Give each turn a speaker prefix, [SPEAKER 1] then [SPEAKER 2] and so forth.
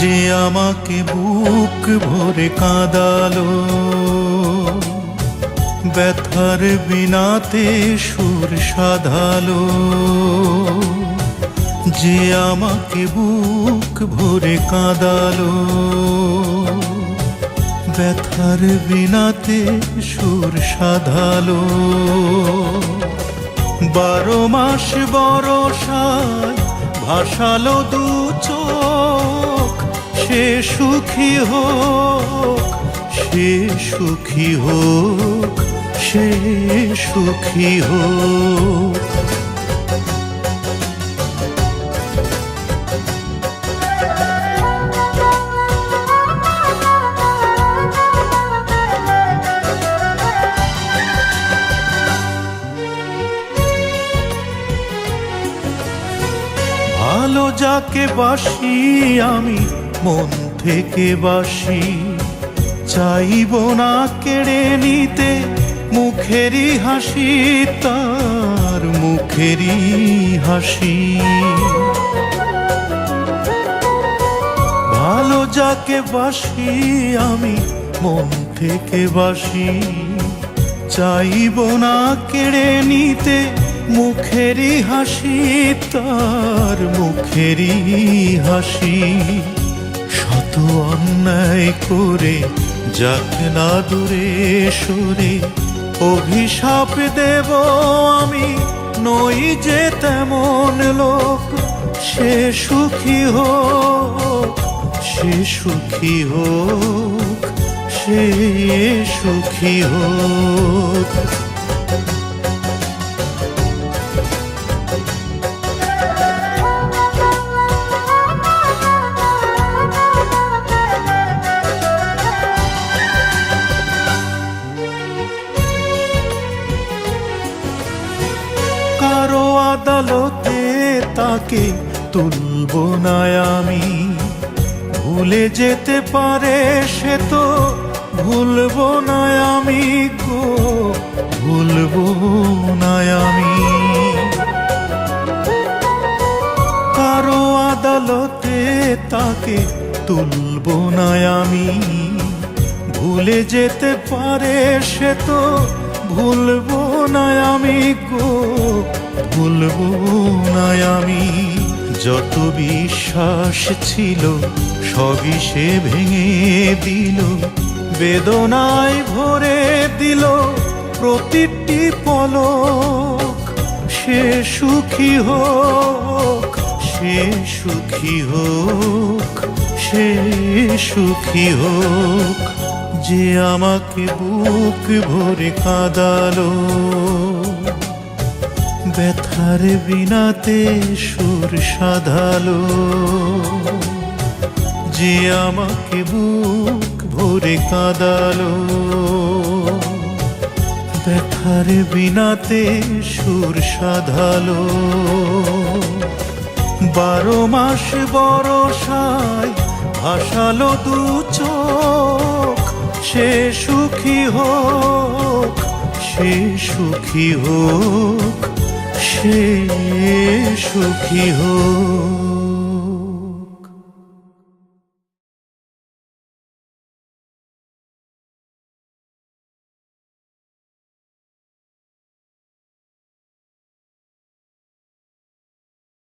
[SPEAKER 1] যে আমাকে বুক ভরে কাঁদালো। ব্যথার বিনাতে সুর সাধালো। যে আমাকে বুক ভরে কাঁদালো। ব্যথার বিনাতে সুর সাধালো। বারো মাস বরসায় ভাসালো দু চোখ। সে সুখী হোক সে সুখী হোক সে সুখী হোক। ভালো যাকে বাসি আমি মন থেকে বাসি, চাইব না কেড়ে নিতে মুখেরই হাসি, তার মুখেরই হাসি। ভালো যাকে বাসি, আমি মন থেকে বাসি, চাইব না কেড়ে নিতে মুখেরই হাসি, তার মুখেরই হাসি। শত অন্যায় করে যাক না দূরে সরে, অভিশাপ দেব আমি, নই যে তেমন লোক, সে সুখী হোক, সে সুখী হোক, সে সুখী হোক। আদালতে তাকে তুলব না আমি। ভুলে যেতে পারে সে তো ভুলবো না আমি গো, ভুলবো না আমি। কারও আদালতে তাকে তুলব না আমি। ভুলে যেতে পারে সে তো ভুলবো না আমি গো ভুলবো না আমি যত বিশ্বাস ছিল, সবই সে ভেঙে দিল। বেদনায় ভরে দিল প্রতিটি পলক। সে সুখী হোক, সে সুখী হোক, সে সুখী হোক। যে আমাকে বুক ভরে কাঁদালো। ব্যথার বিনাতে সুর সাধালো। যে আমাকে বুক ভরে কাঁদালো। ব্যথার বিনাতে সুর সাধালো। বারো মাস বরসায় ভাসালো দু চোখ। সে সুখী হোক, সে সুখী হোক। সে সুখী হোক।